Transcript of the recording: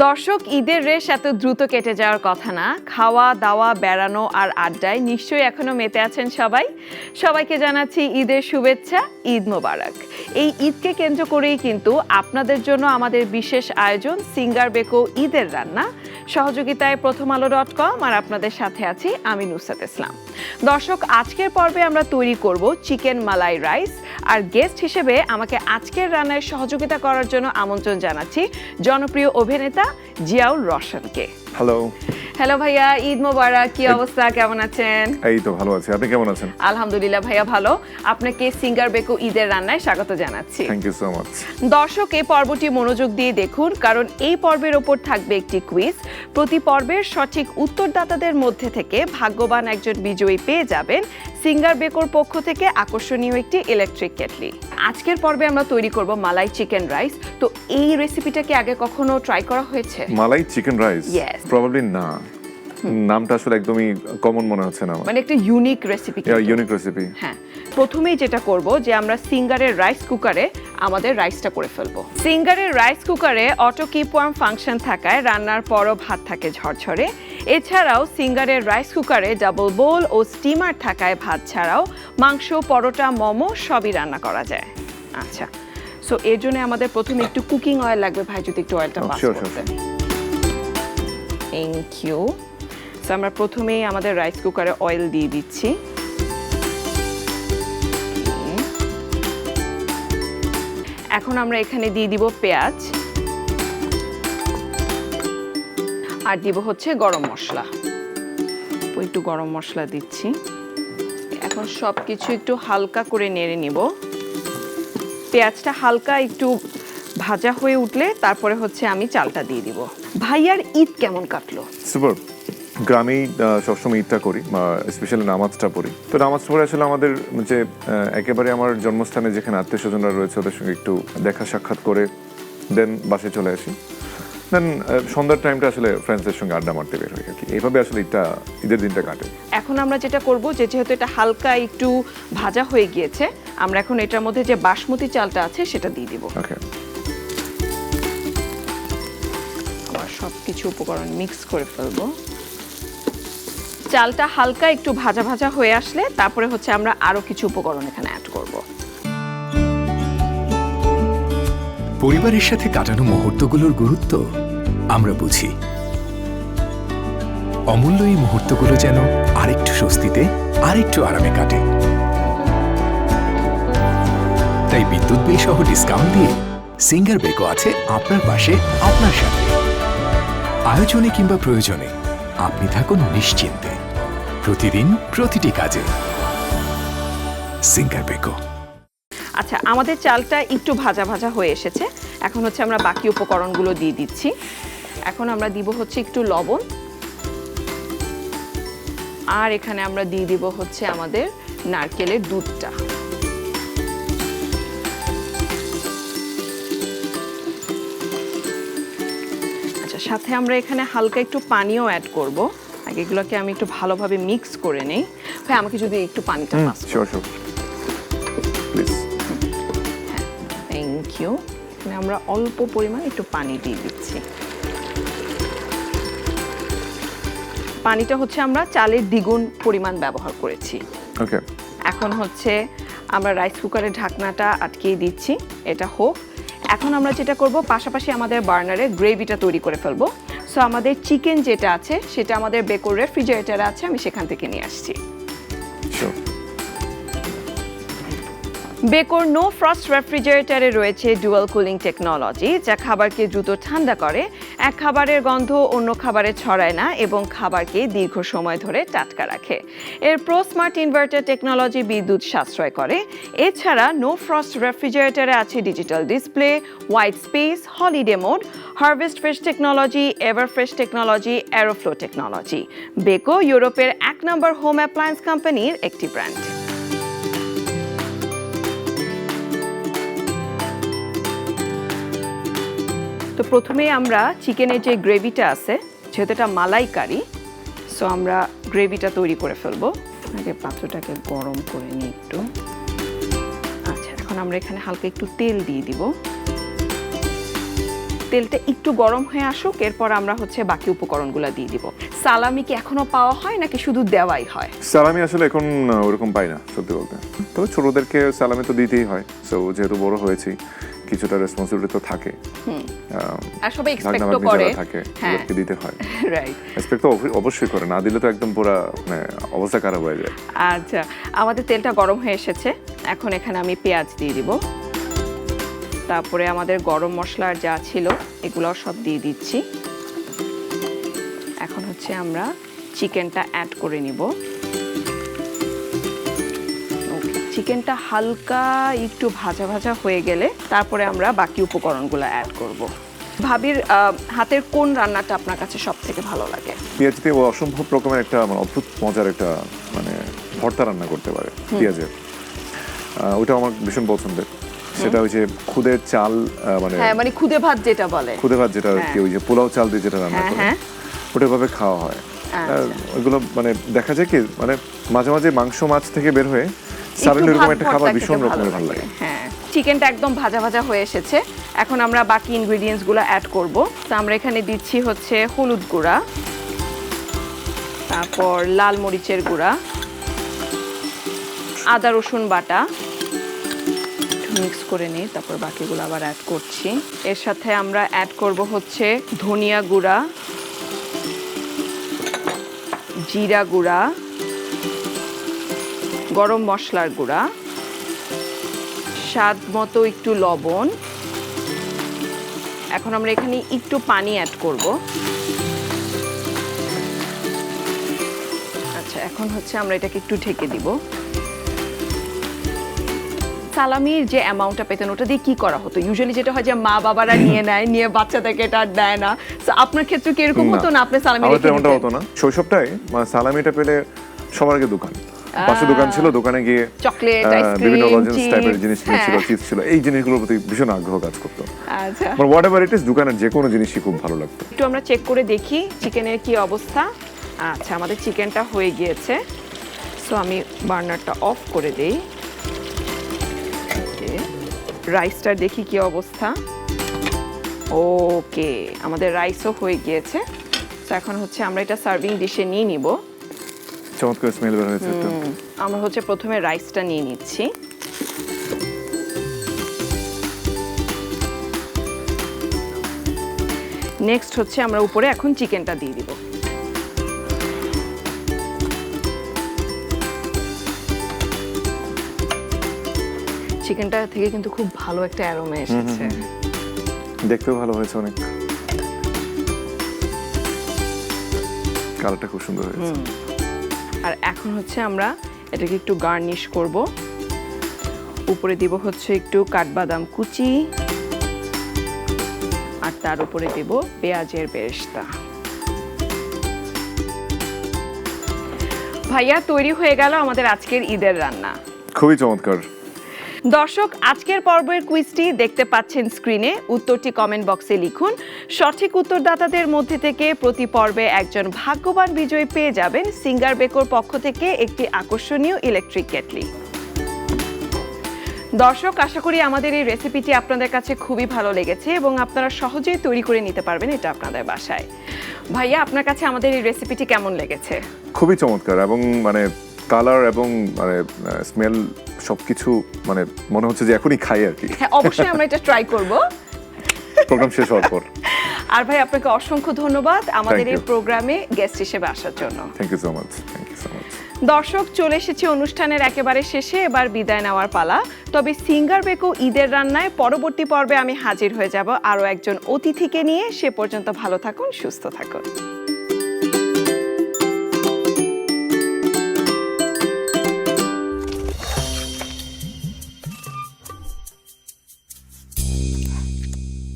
দর্শক, ঈদের রেশ এত দ্রুত কেটে যাওয়ার কথা না। খাওয়া, দাওয়া, বেড়ানো আর আড্ডায় নিশ্চয়ই এখনও মেতে আছেন সবাই। সবাইকে জানাচ্ছি ঈদের শুভেচ্ছা, ঈদ মোবারক। এই ঈদকে কেন্দ্র করেই কিন্তু আপনাদের জন্য আমাদের বিশেষ আয়োজন, সিঙ্গার বেকো ঈদের রান্না। সহযোগিতায় প্রথম আলো ডট কম আর আপনাদের সাথে আছি আমি নুসরাত ইসলাম। দর্শক, আজকের পর্বে আমরা তৈরি করব চিকেন মালাই রাইস আর গেস্ট হিসেবে আমাকে আজকের রান্নায় সহযোগিতা করার জন্য আমন্ত্রণ জানাচ্ছি জনপ্রিয় অভিনেতা জিয়াউল রশনকে। হ্যালো হ্যালো ভাইয়া ঈদ মোবারক কি অবস্থা? কেমন আছেন? এই তো ভালো আছি। আপনি কেমন আছেন? আলহামদুলিল্লাহ ভাইয়া ভালো। আপনাকে সিঙ্গার বেকো ঈদের রান্নায় স্বাগত জানাচ্ছি। থ্যাংক ইউ সো মাচ দর্শক এই পর্বটি মনোযোগ দিয়ে দেখুন কারণ এই পর্বের ওপর থাকবে একটি কুইজ প্রতি পর্বের সঠিক উত্তরদাতাদের মধ্যে থেকে ভাগ্যবান একজন বিজয়ী পেয়ে যাবেন সিঙ্গার বেকোর পক্ষ থেকে আকর্ষণীয় একটি ইলেকট্রিক কেটলি। আজকের পর্বে আমরা তৈরি করব মালাই চিকেন রাইস। তো এই রেসিপিটা কি আগে কখনো ট্রাই করা হয়েছে? মালাই চিকেন রাইস. প্রবাবলি না। নামটা আসলে একদমই কমন মনে হচ্ছে না মানে একটা ইউনিক রেসিপি ইউনিক রেসিপি হ্যাঁ প্রথমেই যেটা করব যে আমরা সিঙ্গারের রাইস কুকারে আমাদের রাইসটা করে ফেলব। সিঙ্গারের রাইস কুকারে অটো কিপ ওয়ার্ম ফাংশন থাকায় রান্নার পরও ভাত থাকে ঝরঝরে। এছাড়াও সিঙ্গারের রাইস কুকারে ডাবল বোল ও স্টিমার থাকায় ভাত ছাড়াও মাংস পরোটা মোমো সবই রান্না করা যায়। আচ্ছা সো এর জন্য আমাদের প্রথমে একটু কুকিং অয়েল লাগবে। ভাই যদি একটু অয়েলটা পাস sure, থ্যাংক ইউ আমরা প্রথমেই আমাদের রাইস কুকারে অয়েল দিয়ে দিচ্ছি। এখন আমরা এখানে দিয়ে দিব পেঁয়াজ। আর দিব হচ্ছে গরম মশলা। একটু গরম মশলা দিচ্ছি। এখন সব কিছু একটু হালকা করে নেড়ে নিব। পেঁয়াজটা হালকা একটু ভাজা হয়ে উঠলে তারপরে হচ্ছে আমি চালটা দিয়ে দিব। ভাইয়ার ঈদ কেমন কাটলো? সুপার। গ্রামেই সবসময় ঈদটা করি স্পেশালি নামাজটা পড়ি। তো নামাজ পড়ে আসলে আমাদের যে একেবারে আমার জন্মস্থানে যেখানে আত্মীয় স্বজনরা রয়েছে ওদের সঙ্গে একটু দেখা সাক্ষাৎ করে দেন বাসে চলে আসি। দেন সন্ধ্যার টাইমটা আসলে ফ্রেন্ডসদের সঙ্গে আড্ডা মারতে বের হই আর কি। এইভাবে আসলে ঈদটা ঈদের দিনটা কাটে। এখন আমরা যেটা করব যে যেহেতু এটা হালকা একটু ভাজা হয়ে গিয়েছে আমরা এখন এটার মধ্যে যে বাসমতি চালটা আছে সেটা দিয়ে দিব। ওকে সব কিছু উপকরণ মিক্স করে ফেলব। চালটা হালকা একটু ভাজা ভাজা হয়ে আসলে তারপরে হচ্ছে আমরা আরও কিছু উপকরণ এখানে অ্যাড করব। পরিবারের সাথে কাটানো মুহূর্তগুলোর গুরুত্ব আমরা বুঝি। অমূল্য এই মুহূর্তগুলো যেন আরেকটু স্বস্তিতে, আরেকটু আরামে কাটে। তাই বিদ্যুৎ বিল সহ ডিসকাউন্ট দিয়ে সিঙ্গার বেকো আছে আপনার পাশে, আপনার সাথে। আয়োজনে কিংবা প্রয়োজনে আপনি থাকুন নিশ্চিন্তে। প্রতিদিন প্রতিটি কাজে। Singer Beko. আচ্ছা আমাদের চালটা একটু ভাজা ভাজা হয়ে এসেছে। এখন হচ্ছে আমরা বাকি উপকরণগুলো দিয়ে দিচ্ছি। এখন আমরা দিব হচ্ছে একটু লবণ। আর এখানে আমরা দিয়ে দিব হচ্ছে আমাদের নারকেলের দুধটা। আচ্ছা সাথে আমরা এখানে হালকা একটু পানিও অ্যাড করব। আগে এগুলোকে আমি একটু ভালোভাবে মিক্স করে নেই। ভাই আমাকে যদি একটু পানিটা pass sure sure please thank you এখানে আমরা অল্প পরিমাণ একটু পানি দিয়ে দিচ্ছি। পানিটা হচ্ছে আমরা চালের দ্বিগুণ পরিমাণ ব্যবহার করেছি। ওকে এখন হচ্ছে আমরা রাইস কুকারের ঢাকনাটা আটকিয়ে দিচ্ছি। এটা হোক। এখন আমরা যেটা করব পাশাপাশি আমাদের বার্নারে গ্রেভিটা তৈরি করে ফেলব। সো আমাদের চিকেন যেটা আছে, সেটা আমাদের বেকর রেফ্রিজারেটারে আছে, আমি সেখান থেকে নিয়ে আসছি। বেকোর নো ফ্রস্ট রেফ্রিজারেটরে রয়েছে ডুয়াল কুলিং টেকনোলজি যা খাবারকে দ্রুত ঠান্ডা করে। এক খাবারের গন্ধ অন্য খাবারে ছড়ায় না এবং খাবারকে দীর্ঘ সময় ধরে টাটকা রাখে। এর প্রো স্মার্ট ইনভার্টার টেকনোলজি বিদ্যুৎ সাশ্রয় করে। এছাড়া নো ফ্রস্ট রেফ্রিজারেটরে আছে digital display white space holiday mode harvest fresh technology ever fresh technology aeroflow technology Beko ইউরোপের এক নম্বর হোম অ্যাপ্লায়েন্স কোম্পানির একটি ব্র্যান্ড তো প্রথমেই আমরা চিকেনের যে গ্রেভিটা আছে, যেহেতু এটা মালাইকারি সো আমরা গ্রেভিটা তৈরি করে ফেলব। আগে পাত্রটাকে গরম করে নিই একটু। আচ্ছা এখন আমরা এখানে হালকা একটু তেল দিয়ে দিব। তেলটা একটু গরম হয়ে আসুক, এরপর আমরা হচ্ছে বাকি উপকরণগুলো দিয়ে দিব। সালামি কি এখনও পাওয়া হয়, নাকি শুধু দেওয়াই হয়? সালামি আসলে এখন ওরকম পাই না, সত্যি বলতে। তবে ছোটদেরকে সালামি তো দিতেই হয় সো যেহেতু বড় হয়েছি কিছুটা রেসপন্সিবিলিটি তো থাকে। আর সবাই এক্সপেক্টও করে। থাকে হ্যাঁ। দিতে হয়। রাইট এক্সপেক্ট তো অবশ্যই- অবশ্যই করে না দিলে তো একদম পুরা মানে অবস্থা খারাপ হয়ে যায়। আচ্ছা আমাদের তেলটা গরম হয়ে এসেছে। এখন এখানে আমি পেঁয়াজ দিয়ে দিব। তারপরে আমাদের গরম মশলার যা ছিল এগুলো সব দিয়ে দিচ্ছি। এখন হচ্ছে আমরা চিকেনটা অ্যাড করে নিব। চিকেনটা হালকা একটু ভাজা ভাজা হয়ে গেলে তারপরে আমরা বাকি উপকরণগুলো অ্যাড করব। ভাবির হাতের কোন রান্নাটা আপনার কাছে সব থেকে ভালো লাগে? পেঁয়াজ দিয়ে ও অসম্ভব রকমের একটা মানে অদ্ভুত মজার একটা মানে ভর্তা রান্না করতে পারে পেঁয়াজের। ওটা আমার ভীষণ পছন্দের। সেটা ওই যে খুদের চাল মানে হ্যাঁ মানে খুদে ভাত যেটা বলে। খুদে ভাত যেটা আর কি হ্যাঁ। ওই যে পোলাও চাল দিয়ে যেটা রান্না হ্যাঁ, করে হ্যাঁ। ওটা ভাবে খাওয়া হয়। আচ্ছা। আর ওইগুলো মানে দেখা যায় কি মানে মাঝে মাঝে মাংস মাছ থেকে বের হয়ে একটু এরকম একটা খাবার ভীষণ রকমের ভালো লাগে। হ্যাঁ চিকেনটা একদম ভাজা ভাজা হয়ে এসেছে। এখন আমরা বাকি ইনগ্রেডিয়েন্টসগুলো অ্যাড করব। তো আমরা এখানে দিচ্ছি হচ্ছে হলুদ গুঁড়া তারপর লাল মরিচের গুঁড়া আদা রসুন বাটা মিক্স করে নিই তারপর বাকিগুলো আবার অ্যাড করছি। এর সাথে আমরা অ্যাড করব হচ্ছে ধনিয়া গুঁড়া জিরা গুঁড়া গরম মশলার গুঁড়া স্বাদ মতো একটু লবণ। এখন আমরা এখানে একটু পানি অ্যাড করব। আচ্ছা এখন হচ্ছে আমরা এটাকে একটু ঢেকে দিব। সালামির যে অ্যামাউন্টটা পেতেন ওটা দিয়ে কি করা হতো? ইউজুয়ালি যেটা হয় যে মা বাবারা নিয়ে নেয় নিয়ে বাচ্চাদেরকে এটা দেয় না। আপনার ক্ষেত্রে কি এরকম হতো না আপনি সালামি আমার রেখে হতো না। শৈশবটাই মানে সালামিটা পেলে সবার আগে দোকান। পাশে দোকান ছিল দোকানে গিয়ে চকলেট, আইসক্রিম, বিভিন্ন লজেন্স টাইপের জিনিস ছিল হ্যাঁ। চিপস ছিল এই জিনিসগুলোর প্রতি ভীষণ আগ্রহ কাজ করতো। আচ্ছা। আমার হোয়াট এভার ইট ইস দোকানের যে কোনো জিনিসই খুব ভালো লাগতো। একটু আমরা চেক করে দেখি চিকেনের কি অবস্থা। আচ্ছা আমাদের চিকেনটা হয়ে গিয়েছে। সো আমি বার্নারটা অফ করে দেই। রাইসটা দেখি কি অবস্থা। ওকে আমাদের রাইসও হয়ে গিয়েছে। তো এখন হচ্ছে আমরা এটা সার্ভিং ডিশে নিয়ে নিব। চমৎকার স্মেল বের হয়েছে একটা আমরা হচ্ছে প্রথমে রাইসটা নিয়ে নিচ্ছি। নেক্সট হচ্ছে আমরা উপরে এখন চিকেনটা দিয়ে দিব। চিকেনটা থেকে কিন্তু খুব ভালো একটা অ্যারোমা এসেছে। দেখতেও ভালো হয়েছে অনেক। কালারটা খুব সুন্দর হয়েছে। আর এখন হচ্ছে আমরা এটাকে একটু গার্নিশ করব। উপরে দিব হচ্ছে একটু কাঠবাদাম কুচি। আর তার উপরে দেব পেঁয়াজের বেরেস্তা। ভাইয়া, তৈরি হয়ে গেল আমাদের আজকের ঈদের রান্না। খুবই চমৎকার। দর্শক, আজকের পর্বের কুইজটি দেখতে পাচ্ছেন স্ক্রিনে। উত্তরটি কমেন্ট বক্সে লিখুন। সঠিক উত্তরদাতাদের মধ্যে থেকে প্রতি পর্বে একজন ভাগ্যবান বিজয়ী পেয়ে যাবেন সিঙ্গার বেকোর পক্ষ থেকে একটি আকর্ষণীয় ইলেকট্রিক কেটলি। দর্শক, আশা করি আমাদের এই রেসিপিটি আপনাদের কাছে খুবই ভালো লেগেছে এবং আপনারা সহজেই তৈরি করে নিতে পারবেন এটা আপনাদের বাসায়। ভাইয়া, আপনার কাছে আমাদের এই রেসিপিটি কেমন লেগেছে? খুবই চমৎকার এবং মানে কালার এবং মানে স্মেল সবকিছু মানে মনে হচ্ছে যে এখনই খাই আর কি। হ্যাঁ অবশ্যই আমরা এটা ট্রাই করব। প্রোগ্রাম শেষ হওয়ার পর। আর ভাই আপনাকে অসংখ্য ধন্যবাদ আমাদের এই প্রোগ্রামে গেস্ট হিসেবে আসার জন্য। Thank you so much thank you so much দর্শক চলে এসেছি অনুষ্ঠানের একেবারে শেষে এবার বিদায় নেওয়ার পালা। তবে সিঙ্গার বেকো ঈদের রান্নায় পরবর্তী পর্বে আমি হাজির হয়ে যাব আরও একজন অতিথিকে নিয়ে। সে পর্যন্ত ভালো থাকুন সুস্থ থাকুন।